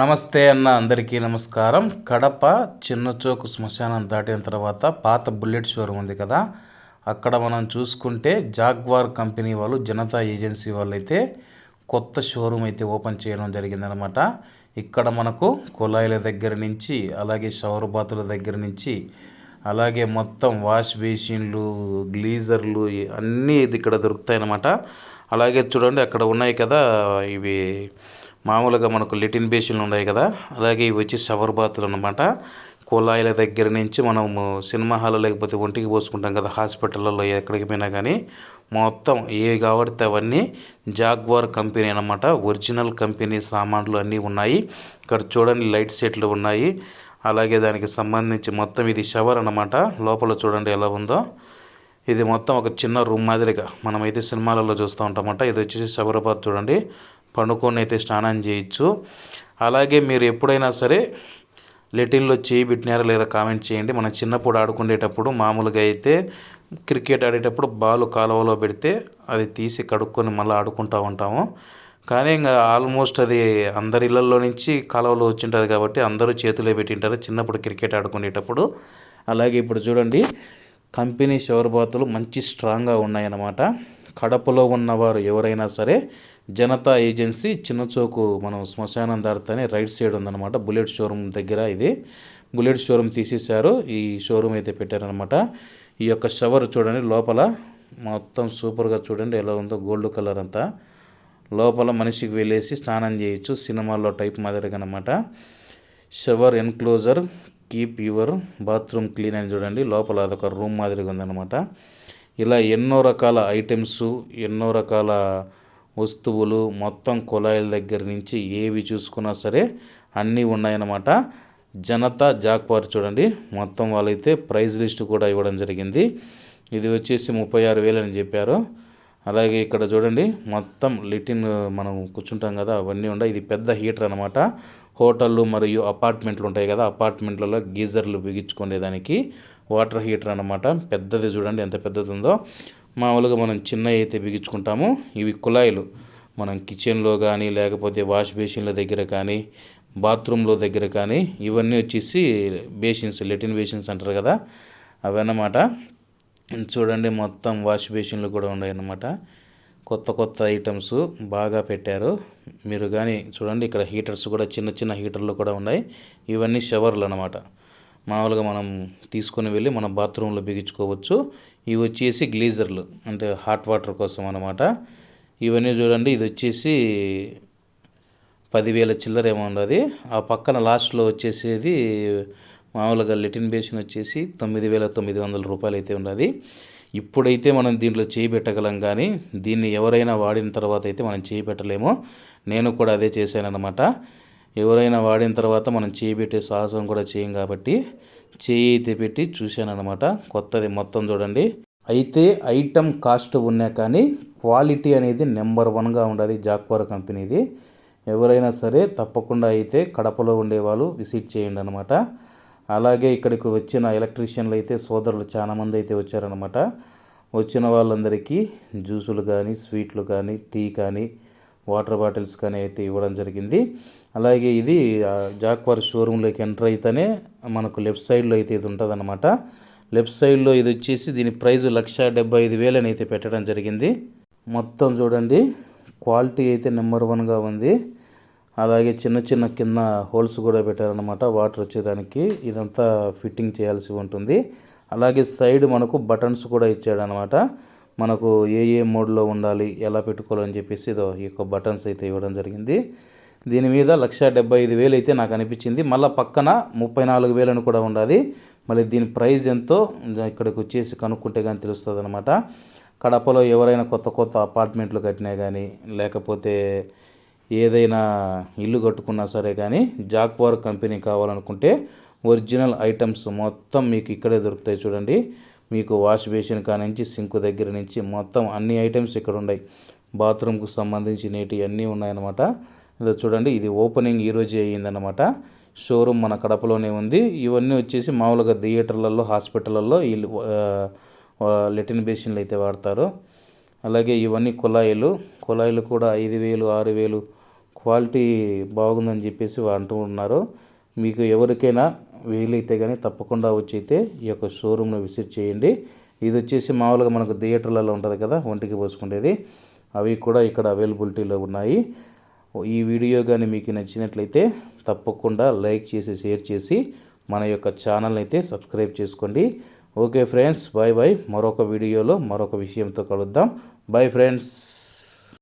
నమస్తే అన్న అందరికీ నమస్కారం. కడప చిన్నచోకు శ్మశానం దాటిన తర్వాత పాత బుల్లెట్ షోరూమ్ ఉంది కదా. అక్కడ మనం చూసుకుంటే జాగ్వార్ కంపెనీ వాళ్ళు జనతా ఏజెన్సీ వాళ్ళు అయితే కొత్త షోరూమ్ అయితే ఓపెన్ చేయడం జరిగిందనమాట ఇక్కడ మనకు కుళాయిల దగ్గర నుంచి అలాగే షవర్ బాతుల దగ్గర నుంచి అలాగే మొత్తం వాష్ బేసిన్లు గ్లీజర్లు అన్నీ ఇది ఇక్కడ దొరుకుతాయన్నమాట. అలాగే చూడండి అక్కడ ఉన్నాయి కదా ఇవి మామూలుగా మనకు లెటిన్ బేసిన్లు ఉన్నాయి కదా అలాగే ఇవి వచ్చి షవర్ బాతులు అనమాట కుళాయిల దగ్గర నుంచి మనము సినిమా హాల్ లేకపోతే ఒంటికి పోసుకుంటాం కదా హాస్పిటల్లో ఎక్కడికి పోయినా కానీ మొత్తం ఏవి కాబట్టి అవన్నీ జాగ్వార్ కంపెనీ అనమాట ఒరిజినల్ కంపెనీ సామాన్లు అన్నీ ఉన్నాయి. ఇక్కడ చూడండి లైట్ సెట్లు ఉన్నాయి. అలాగే దానికి సంబంధించి మొత్తం ఇది షవర్ అన్నమాట. లోపల చూడండి ఎలా ఉందో. ఇది మొత్తం ఒక చిన్న రూమ్ మాదిరిగా మనమైతే సినిమాలలో చూస్తూ ఉంటామట ఇది వచ్చేసి షవరబాద్ చూడండి. పండుకొని అయితే స్నానం చేయొచ్చు. అలాగే మీరు ఎప్పుడైనా సరే లెటిన్లో చేయి పెట్టినారా లేదా కామెంట్ చేయండి. మనం చిన్నప్పుడు ఆడుకునేటప్పుడు మామూలుగా అయితే క్రికెట్ ఆడేటప్పుడు బాల్ కాలువలో పెడితే అది తీసి కడుక్కొని మళ్ళీ ఆడుకుంటూ ఉంటాము. కానీ ఇంకా ఆల్మోస్ట్ అది అందరి ఇళ్ళల్లో నుంచి కాలువలో వచ్చింటుంది కాబట్టి అందరూ చేతిలో పెట్టింటారు. చిన్నప్పుడు క్రికెట్ ఆడుకునేటప్పుడు అలాగే ఇప్పుడు చూడండి కంపెనీ షవర్ బాతులు మంచి స్ట్రాంగ్గా ఉన్నాయన్నమాట. కడపలో ఉన్నవారు ఎవరైనా సరే జనతా ఏజెన్సీ చిన్నచోకు మనం శ్మశానం దారితేనే రైట్ సైడ్ ఉందన్నమాట. బుల్లెట్ షోరూమ్ దగ్గర ఇది. బుల్లెట్ షోరూమ్ తీసేశారు. ఈ షోరూమ్ అయితే పెట్టారనమాట ఈ యొక్క షవర్ చూడండి లోపల. మొత్తం సూపర్గా చూడండి ఎలా ఉందో గోల్డ్ కలర్ అంతా. లోపల మనిషికి వెళ్ళేసి స్నానం చేయొచ్చు. సినిమాల్లో టైప్ మాదిరిగా అనమాట shower enclosure keep your bathroom clean అని చూడండి. లోపల అదొక రూమ్ మాదిరిగా ఉందన్నమాట. ఇలా ఎన్నో రకాల ఐటమ్స్ ఎన్నో రకాల వస్తువులు మొత్తం కుళాయిల దగ్గర నుంచి ఏవి చూసుకున్నా సరే అన్నీ ఉన్నాయన్నమాట. జనతా జాక్వార్ చూడండి. మొత్తం వాళ్ళైతే ప్రైజ్ లిస్ట్ కూడా ఇవ్వడం జరిగింది. ఇది వచ్చేసి ముప్పై ఆరు వేలు అని చెప్పారు. అలాగే ఇక్కడ చూడండి మొత్తం లిటిన్ మనం కూర్చుంటాం కదా అవన్నీ ఉన్నాయి. ఇది పెద్ద హీటర్ అనమాట హోటళ్ళు మరియు అపార్ట్మెంట్లు ఉంటాయి కదా అపార్ట్మెంట్లలో గీజర్లు బిగించుకునేదానికి వాటర్ హీటర్ అనమాట పెద్దది చూడండి ఎంత పెద్దది ఉందో మామూలుగా మనం చిన్న అయితే బిగించుకుంటాము. ఇవి కుళాయిలు. మనం కిచెన్లో కానీ లేకపోతే వాష్ బేసిన్ల దగ్గర కానీ బాత్రూంలో దగ్గర కానీ ఇవన్నీ వచ్చేసి బేసిన్స్ లెటిన్ బేసిన్స్ అంటారు కదా. అవన్నమాట. చూడండి మొత్తం వాష్ బేసిన్లు కూడా ఉన్నాయన్నమాట. కొత్త కొత్త ఐటమ్స్ బాగా పెట్టారు. మీరు కానీ చూడండి ఇక్కడ హీటర్స్ కూడా చిన్న చిన్న హీటర్లు కూడా ఉన్నాయి. ఇవన్నీ షవర్లు అనమాట మామూలుగా మనం తీసుకొని వెళ్ళి మన బాత్రూంలో బిగించుకోవచ్చు. ఇవి వచ్చేసి గ్లీజర్లు అంటే హాట్ వాటర్ కోసం అనమాట ఇవన్నీ చూడండి ఇది వచ్చేసి పదివేల చిల్లర ఏమో ఉండదు ఆ పక్కన లాస్ట్లో వచ్చేసేది మామూలుగా లెటిన్ బేసిన్ వచ్చేసి తొమ్మిది వేల తొమ్మిది వందల రూపాయలు అయితే ఉన్నది. ఇప్పుడైతే మనం దీంట్లో చేయి పెట్టగలం కానీ దీన్ని ఎవరైనా వాడిన తర్వాత అయితే మనం చేయి పెట్టలేము. నేను కూడా అదే చేశానన్నమాట. ఎవరైనా వాడిన తర్వాత మనం చేయి పెట్టే సాహసం కూడా చేయం కాబట్టి చేయి అయితే పెట్టి చూశానన్నమాట. కొత్తది మొత్తం చూడండి. అయితే ఐటమ్ కాస్ట్ ఉన్నా కానీ క్వాలిటీ అనేది నెంబర్ వన్గా ఉండదు జాక్వార్ కంపెనీది. ఎవరైనా సరే తప్పకుండా అయితే కడపలో ఉండేవాళ్ళు విజిట్ చేయండి అనమాట అలాగే ఇక్కడికి వచ్చిన ఎలక్ట్రీషియన్లు అయితే సోదరులు చాలామంది అయితే వచ్చారనమాట వచ్చిన వాళ్ళందరికీ జ్యూసులు కానీ స్వీట్లు కానీ టీ కానీ వాటర్ బాటిల్స్ కానీ అయితే ఇవ్వడం జరిగింది. అలాగే ఇది జాక్వార్ షోరూంలోకి ఎంటర్ అయితేనే మనకు లెఫ్ట్ సైడ్లో అయితే ఇది ఉంటుందన్నమాట. లెఫ్ట్ సైడ్లో ఇది వచ్చేసి దీని ప్రైస్ లక్ష డెబ్బై ఐదు వేలని అయితే పెట్టడం జరిగింది. మొత్తం చూడండి క్వాలిటీ అయితే నెంబర్ వన్గా ఉంది. అలాగే చిన్న చిన్న కింద హోల్స్ కూడా పెట్టారనమాట వాటర్ వచ్చేదానికి. ఇదంతా ఫిట్టింగ్ చేయాల్సి ఉంటుంది. అలాగే సైడ్ మనకు బటన్స్ కూడా ఇచ్చాడనమాట మనకు ఏ ఏ మోడ్లో ఉండాలి ఎలా పెట్టుకోవాలని చెప్పేసి ఇదో ఈ యొక్క బటన్స్ అయితే ఇవ్వడం జరిగింది. దీని మీద లక్ష డెబ్బై ఐదు వేలు అయితే నాకు అనిపించింది. మళ్ళీ పక్కన ముప్పై నాలుగు వేలను కూడా ఉండాలి. మళ్ళీ దీని ప్రైస్ ఎంతో ఇక్కడికి వచ్చేసి కనుక్కుంటే కానీ తెలుస్తుంది అనమాట కడపలో ఎవరైనా కొత్త కొత్త అపార్ట్మెంట్లు కట్టినా కానీ లేకపోతే ఏదైనా ఇల్లు కట్టుకున్నా సరే కానీ జాక్వార్ కంపెనీ కావాలనుకుంటే ఒరిజినల్ ఐటమ్స్ మొత్తం మీకు ఇక్కడే దొరుకుతాయి చూడండి. మీకు వాష్ బేసిన్ కానించి సింక్ దగ్గర నుంచి మొత్తం అన్ని ఐటమ్స్ ఇక్కడ ఉన్నాయి బాత్రూమ్కు సంబంధించి నేటి అన్నీ ఉన్నాయన్నమాట. ఇదో చూడండి ఇది ఓపెనింగ్ ఈరోజే అయ్యిందన్నమాట. షోరూమ్ మన కడపలోనే ఉంది. ఇవన్నీ వచ్చేసి మామూలుగా థియేటర్లలో హాస్పిటల్లో ఈ లెటిన్ బేసిన్లు అయితే వాడతారు. అలాగే ఇవన్నీ కుళాయిలు. కుళాయిలు కూడా ఐదు వేలు ఆరు వేలు క్వాలిటీ బాగుందని చెప్పేసి అంటూ ఉన్నారు. మీకు ఎవరికైనా వీలైతే కానీ తప్పకుండా వచ్చి అయితే ఈ యొక్క షోరూమ్ను విజిట్ చేయండి. ఇది వచ్చేసి మామూలుగా మనకు థియేటర్లలో ఉంటుంది కదా ఒంటికి పోసుకునేది అవి కూడా ఇక్కడ అవైలబిలిటీలో ఉన్నాయి. ఈ వీడియో కానీ మీకు నచ్చినట్లయితే తప్పకుండా లైక్ చేసి షేర్ చేసి మన యొక్క ఛానల్ అయితే సబ్స్క్రైబ్ చేసుకోండి. ఓకే ఫ్రెండ్స్ బాయ్ బాయ్ మరొక వీడియోలో మరొక విషయంతో కలుద్దాం. Bye friends.